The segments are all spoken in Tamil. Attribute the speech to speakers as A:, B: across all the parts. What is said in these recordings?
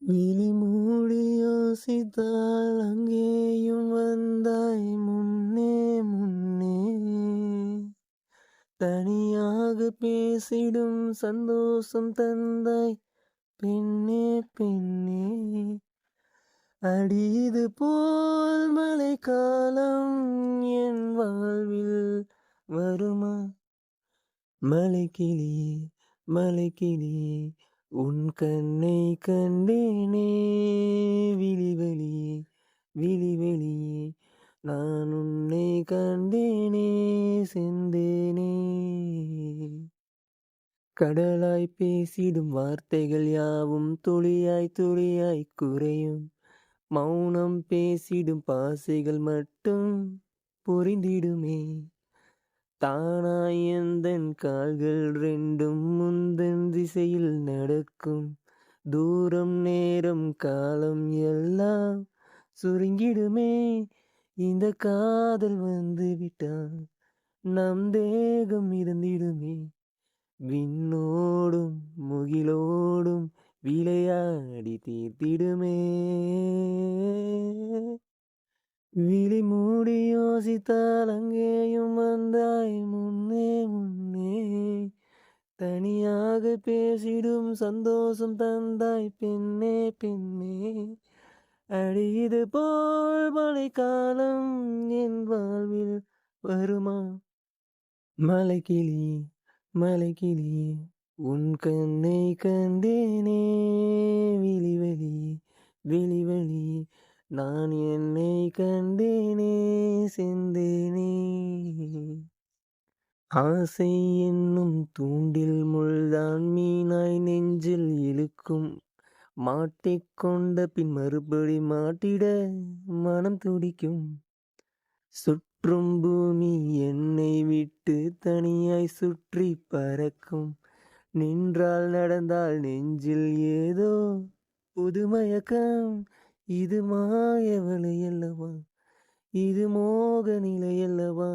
A: விழி மூடி யோசித்தால் அங்கேயும் வந்தாய். முன்னே முன்னே. தனியாக பேசிடும் சந்தோஷம் தந்தாய். பெண்ணே பெண்ணே. அடியது போல் மழை காலம் என் வாழ்வில் வருமா? மலைக்கிளியே மலைக்கிளியே. உன் கண்ணை கண்டேனே விழிவெளியே விழிவெளியே நான் உன்னை கண்டேனே செந்தேனே கடலாய் பேசிடும் வார்த்தைகள் யாவும் துளியாய் துளியாய் குறையும். மௌனம் பேசிடும் பாசைகள் மட்டும் புரிந்திடுமே. தானாயந்தன் கால்கள் ரெண்டும் முந்தன் திசையில் நடக்கும். தூரம் நேரம் காலம் எல்லாம் சுருங்கிடுமே. இந்த காதல் வந்து விட்டால் நம் தேகம் இருந்திடுமே. விண்ணோடும் முகிலோடும் விளையாடி தீர்த்திடுமே. விழி மூடி யோசித்தால் அங்கேயும் வந்தாய் முன்னே முன்னே தனியாக பேசிடும் சந்தோஷம் தந்தாய் பெண்ணே பெண்ணே அடியது போல் மழைக்காலம் என் வாழ்வில் வருமா மலைக்கிளியே மலைக்கிளியே உன் கண்ணை கண்டேனே விழி வெளியே நான் என்னை கண்டேனே செந்தேனே. ஆசை என்னும் தூண்டில் முள்தான் மீனாய் நெஞ்சில் இழுக்கும். மாட்டிக்கொண்ட பின் மறுபடி மாட்டிட மனம் துடிக்கும். சுற்றும் பூமி என்னை விட்டு தனியாய் சுற்றி பறக்கும். நின்றால் நடந்தால் நெஞ்சில் ஏதோ புதுமயக்கம். இது மாயவலை அல்லவா? இது மோக நிலை அல்லவா?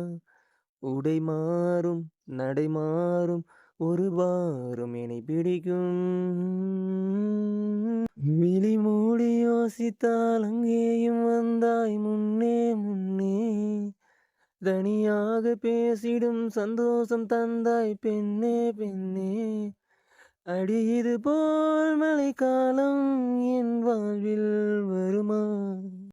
A: உடை மாறும் நடை மாறும் ஒரு வாரம் என்னை பிடிக்கும். விழி மூடி யோசித்தால் அங்கேயும் வந்தாய் முன்னே முன்னே. தனியாக பேசிடும் சந்தோஷம் தந்தாய் பெண்ணே பெண்ணே. அடி இது போல் மழைக்காலம் என் வாழ்வில் வருமா?